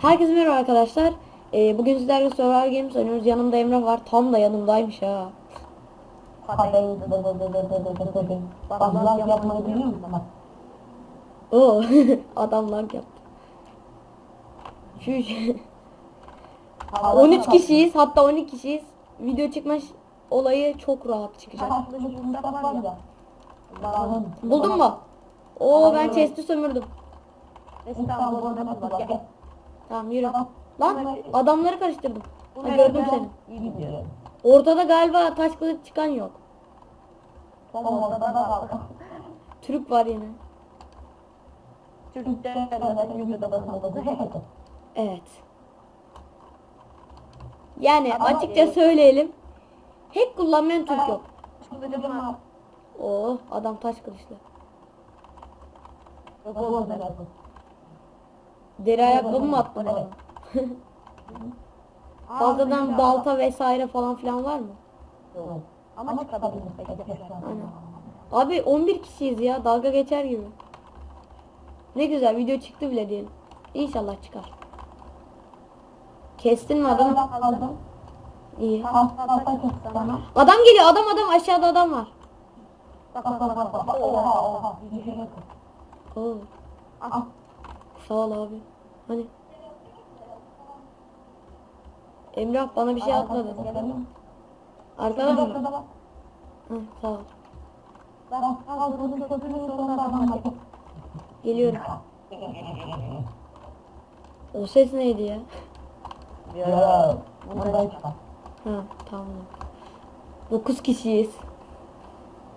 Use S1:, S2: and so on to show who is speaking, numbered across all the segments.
S1: Herkese merhaba arkadaşlar. Ee, bugün sizlerle Survivor Games oynuyoruz. Yanımda Emrah var. Tam da yanımdaymış ha.
S2: Bazılar yapmayı biliyor musun?
S1: Oo, adamlar yaptı. Şu 13 kişiyiz. Hatta 12 kişiyiz. Video çıkma ş- olayı çok rahat çıkacak. Buldun mu? Oo ben chest'i sömürdüm. Tamam yürü. Lan adamları karıştırdım. Ha, gördüm seni.
S2: İyi gidiyor.
S1: Ortada galiba taş kılıç çıkan yok. Türk var yine. Evet. Yani açıkça söyleyelim. Hack kullanmayan Türk yok. Oo adam taş kılıçlı. Deri ayakkabı mı attı bana? Fazladan balta vesaire falan filan var mı?
S2: Ama çıkabilir.
S1: Aynen. Abi 11 kişiyiz ya dalga geçer gibi. Ne güzel video çıktı bile diyelim. İnşallah çıkar. Kestin mi adamı?
S2: aldım.
S1: İyi. Adam geliyor adam adam aşağıda adam var.
S2: Bak bak bak bak. bak. Oha oha.
S1: Oo,
S2: Ah.
S1: sağ ol abi. Hani? Emrah bana bir şey atmadı.
S2: Gelelim.
S1: Arkadaş mı? Hı, sağ ol. Geliyorum. O ses neydi ya?
S2: Ya. Buradan çıkar.
S1: Ha tamam. 9 kişiyiz.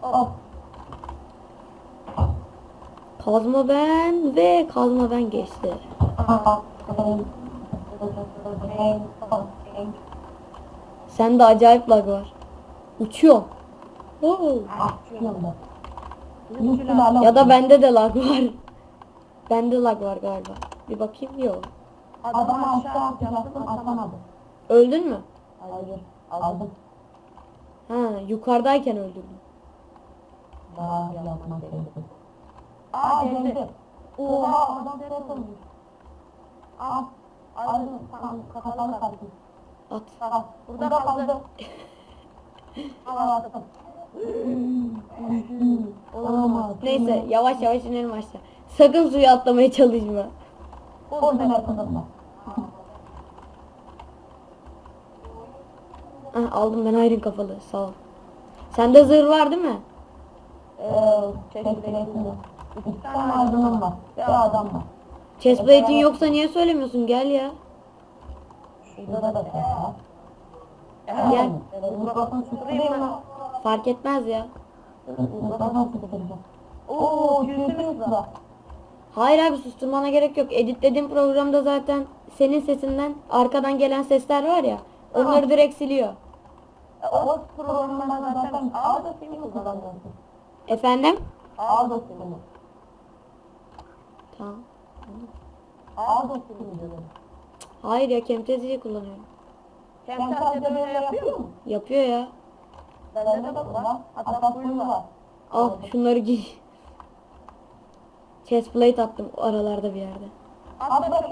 S2: Hop.
S1: Kazma ben ve kazma ben geçti. Sende acayip lag var. Uçuyor. Oo. Ya da bende de lag var. Bende lag var galiba. Bir bakayım yok.
S2: Adamı aşağı atacaktım atamadım.
S1: Öldün mü?
S2: Hayır aldım.
S1: Ha yukarıdayken öldürdüm.
S2: Daha yapmak gerekiyor. Aa geldi. Oha adam ses olmuş. Al. Aldım. Tamam kafalı kaldı.
S1: At.
S2: Al. Burada kaldı. Al attım. Olamaz.
S1: Neyse yavaş yavaş inelim aşağı. Sakın suya atlamaya çalışma.
S2: Oradan yakınımda.
S1: Ah, aldım ben ayrın kafalı sağ ol. Sende zırh var değil mi?
S2: Eee çeşitli İki tane ardınım var. Bir adam var.
S1: Chestplate'in yoksa niye söylemiyorsun gel ya.
S2: Şurada da var.
S1: Gel. Fark etmez ya.
S2: Ooo yüzümüz var.
S1: Hayır abi susturmana gerek yok. Editlediğim programda zaten senin sesinden arkadan gelen sesler var ya. Onları direkt siliyor.
S2: O programda zaten ağ da seni kullanıyorsun.
S1: Efendim?
S2: Ağ da seni.
S1: Tamam.
S2: Ağ da seni diyorum.
S1: Hayır ya Camtasia'yı kullanıyorum.
S2: Böyle yapıyor mu?
S1: Yapıyor ya.
S2: Bende bak ulan. Hatta var.
S1: Al şunları giy. Chestplate attım aralarda bir yerde.
S2: At bak.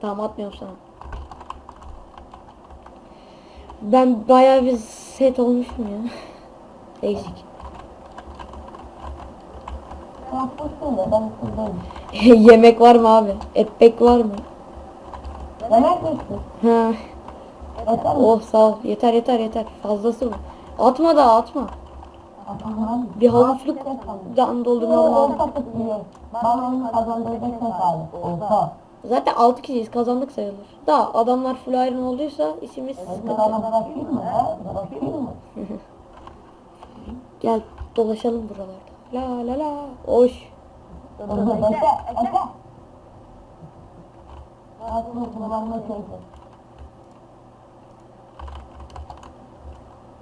S1: Tamam atmıyorum sana. Ben bayağı bir set olmuşum ya. Değişik.
S2: Sen da ben.
S1: Yemek var mı abi? Etpek var mı?
S2: Demek misin?
S1: Ha. Oh sağ ol. Yeter yeter yeter. Fazlası mı? Atma da atma.
S2: Atamam.
S1: Bir havuçluk can doldurmam lazım.
S2: Olsa tutmuyor. Bana onu kazandıracak kaldı? Olsa.
S1: Zaten 6 kişiyiz kazandık sayılır. Da adamlar full iron olduysa işimiz sıkıntı. Gel dolaşalım buralarda. La la la.
S2: Şeysi.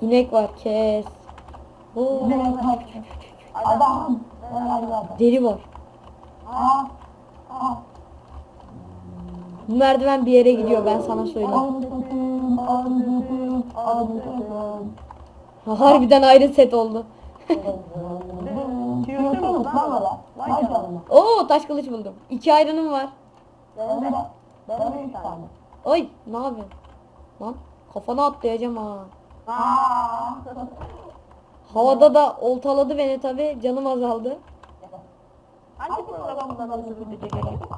S1: İnek var kes. Oo?
S2: Adam.
S1: Deri var.
S2: Aa. Aa.
S1: Bu merdiven bir yere gidiyor ben sana söyleyeyim.
S2: Aldım.
S1: Harbiden ayrı set oldu. Oo taş kılıç buldum. İki ayrınım var. Oy ne yapıyorsun? Lan kafana atlayacağım ha. Havada da oltaladı beni tabi canım azaldı.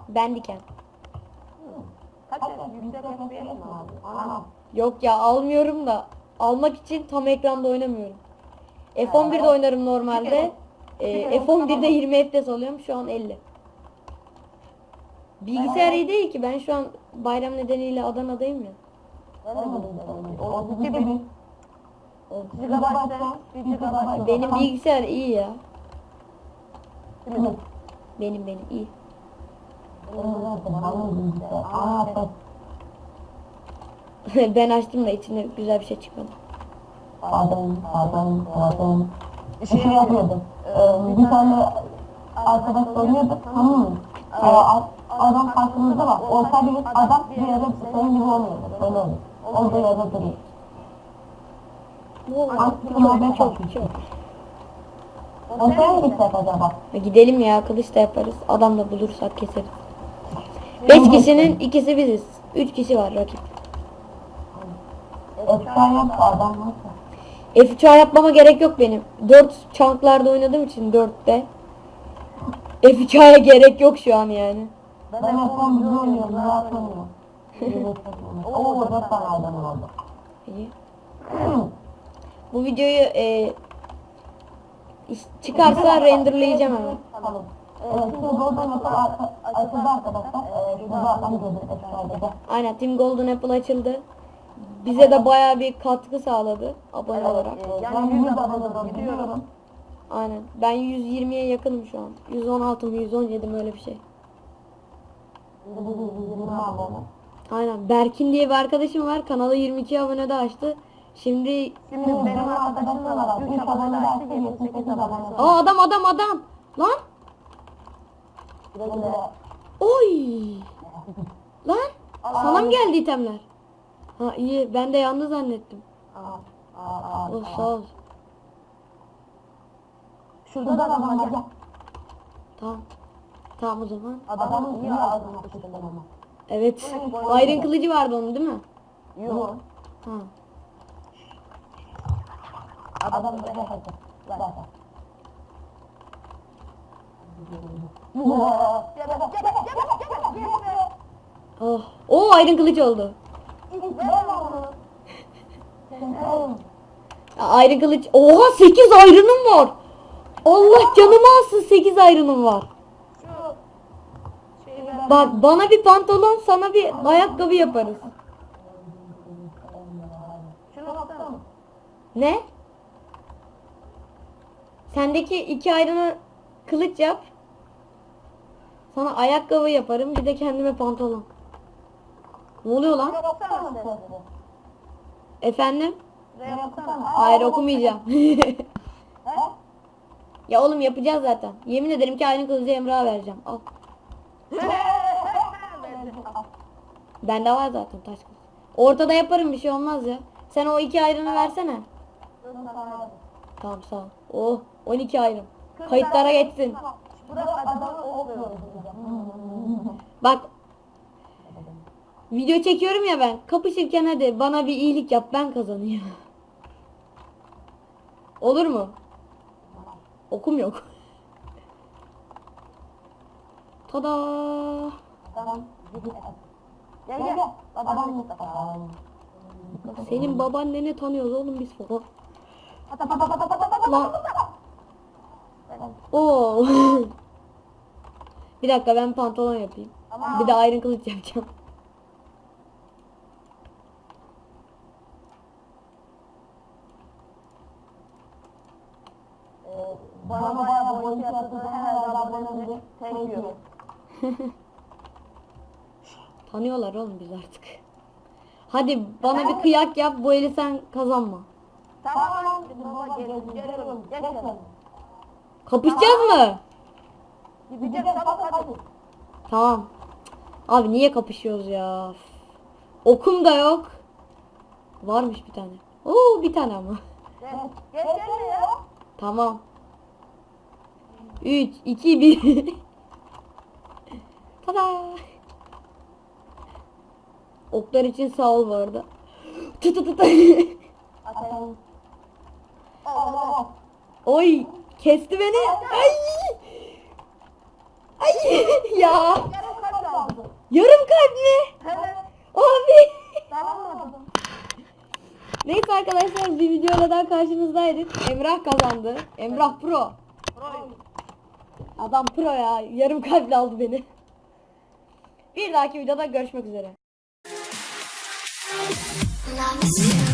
S1: Ben diken.
S2: Kaç yaş? Yüksek FPS mi abi? Anam.
S1: Yok ya almıyorum da almak için tam ekranda oynamıyorum. F11'de oynarım normalde. Ee, F11'de 20 FPS alıyorum şu an 50. Bilgisayar iyi değil ki ben şu an bayram nedeniyle Adana'dayım ya.
S2: Ben de. O.
S1: Benim bilgisayar iyi ya.
S2: Benim
S1: benim iyi. ben açtım da içinde güzel bir şey çıkmadı.
S2: Pardon, pardon, pardon. Şey yapıyordum. Ee, bir tane arkadaş oynuyordu, tamam mı? A- adam karşımızda var. Olsa bir adam bir yere senin gibi olmuyor. Öyle olur. Olduğu yerde duruyor. Artık muhabbet
S1: çok
S2: çok
S1: çok.
S2: O sen gitsek acaba?
S1: E, Gidelim ya kılıç da yaparız. Adam da bulursak keseriz. 5 kişinin ikisi biziz. 3 kişi var rakip.
S2: Efsane yaptı adam varsa.
S1: F3 yapmama gerek yok benim. 4 çanklarda oynadığım için 4'te. F3'e gerek yok şu an yani.
S2: Ben en son bir oynuyorum, rahat oynuyorum. Oo, dört tane.
S1: İyi. Bu videoyu e, çıkarsa renderlayacağım hemen.
S2: Golden Apple açıldı arkadaşlar. Şurada.
S1: Aynen Team Golden Apple açıldı. Bize de baya bir katkı sağladı abone olarak.
S2: Yani 100 abone gidiyorum.
S1: Aynen. Ben 120'ye yakınım şu an. 116 mı 117 mi öyle bir şey.
S2: 120 abone.
S1: Aynen. Berkin diye bir arkadaşım var. Kanala 22 abone de açtı. Şimdi
S2: Şimdi benim arkadaşım da var. 3 abone de açtı, 78 abone var.
S1: Aa adam adam adam. Lan. Oy. Lan. Sana mı geldi itemler? Ha iyi. Ben de yandı zannettim.
S2: Aa, aa, aa.
S1: Oh sağ ol.
S2: Şurada da adam var.
S1: Tamam. Tamam o zaman.
S2: Adamın iyi ağzına sıçtım ama.
S1: Evet. Iron kılıcı vardı onun değil mi?
S2: Yok.
S1: Ha.
S2: Adam böyle. Zaten. Vaa! Gel, gel, gel, gel, gel, gel, gel.
S1: Oh. Oo Iron kılıç oldu. Iron kılıç. Oha 8 Iron'um var. Allah canımı alsın 8 Iron'um var. Bak bana bir pantolon sana bir ayakkabı yaparız. Ne? Sendeki iki Iron'ı kılıç yap. Sana ayakkabı yaparım bir de kendime pantolon. Ne oluyor lan? Efendim? Hayır okumayacağım. Ya oğlum yapacağız zaten. Yemin ederim ki aynı kılıcı Emrah'a vereceğim. Al. Bende var zaten taş kılıç. Ortada yaparım bir şey olmaz ya. Sen o iki ayrını versene. Tamam sağ ol. Oh 12 ayrım. Kayıtlara geçsin.
S2: Olmuyor.
S1: Bak. Video çekiyorum ya ben. Kapışırken hadi bana bir iyilik yap ben kazanayım. Olur mu? Okum yok. Tada.
S2: Tamam. Gel gel. Adam Mustafa.
S1: Senin babaanneni tanıyoruz oğlum biz falan. Oo. bir dakika ben pantolon yapayım.
S2: Tamam.
S1: Bir de ayrı kılıç yapacağım.
S2: Bana bayağı herhalde you.
S1: Tanıyorlar oğlum biz artık. Hadi bana bir kıyak yap bu eli sen kazanma.
S2: Tamam.
S1: Kapışacağız mı?
S2: Gideceğiz çabuk hadi.
S1: Tamam. Abi niye kapışıyoruz ya? Okum da yok. Varmış bir tane. Oo bir tane ama.
S2: Ya.
S1: Tamam. 3, 2, 1. Tada. Oklar için sağ ol bu arada. Tut tut tut.
S2: Atalım. Oh,
S1: Oy kesti beni. Ay. Ay ya. Yarım kalp mi?
S2: Evet.
S1: Abi.
S2: Tamamladım.
S1: Neyse arkadaşlar bir videoyla daha karşınızdaydık. Emrah kazandı. Emrah pro. Adam pro ya. Yarım kalple aldı beni. Bir dahaki videoda görüşmek üzere.
S3: Love is you.